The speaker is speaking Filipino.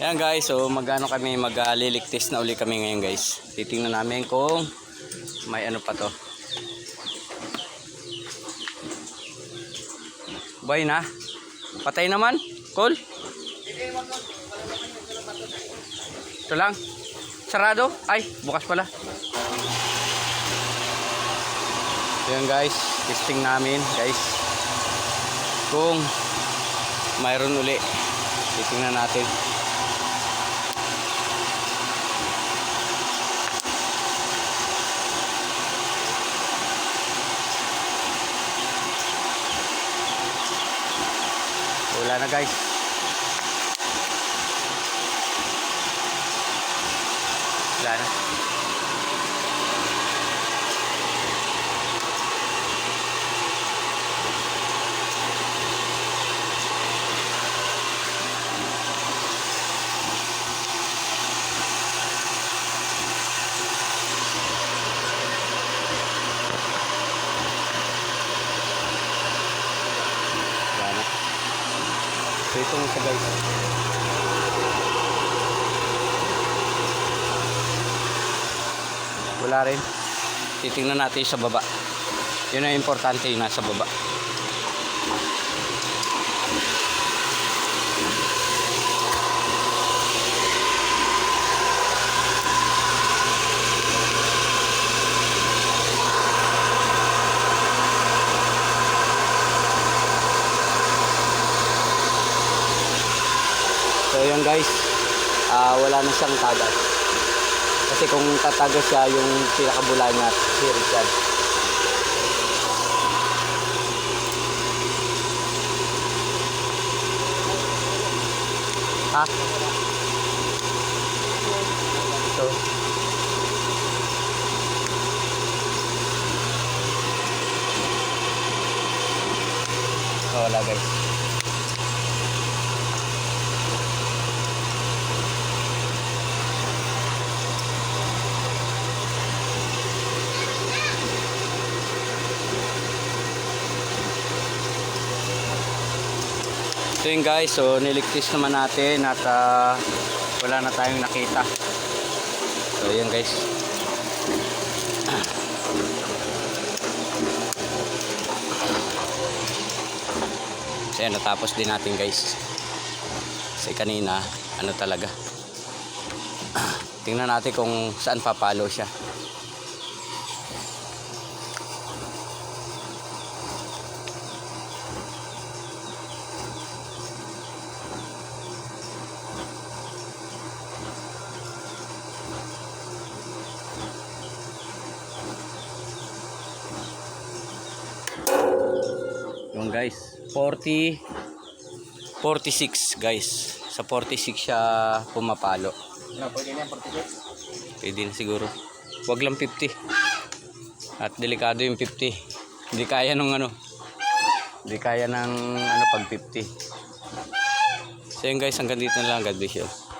Ayan guys, so magano kami magliliktis na uli kami ngayon guys. Titingnan namin kung may ano pa to. Buhay na. Patay naman. Cool. Ito lang. Sarado. Ay, bukas pala. Ayan guys, testing namin guys. Kung mayroon uli. Titingnan natin. Wala na guys. Wala na. Wala na. So itong isa guys. Wala rin. Titingnan natin sa baba. Yun ang importante yung nasa baba. Yun guys, ah wala na siyang tagas. Kasi kung tatagas siya, yung pinakabula niya, sirit yan. Ha? Ito. Oh, wala guys. So yun guys, so niligtis naman natin at ah, wala na tayong nakita. So yun guys. So yun, natapos din natin guys. Kasi kanina, ano talaga. Tingnan natin kung saan papalo siya. Guys, 40 46 guys. Sa 46 siya pumapalo. Ano, pwede na yung 46? Pwede na siguro. Wag lang 50. At delikado yung 50. Hindi kaya nung ano. Hindi kaya ng ano pag 50. So yun guys, hanggang dito na lang. God bless you.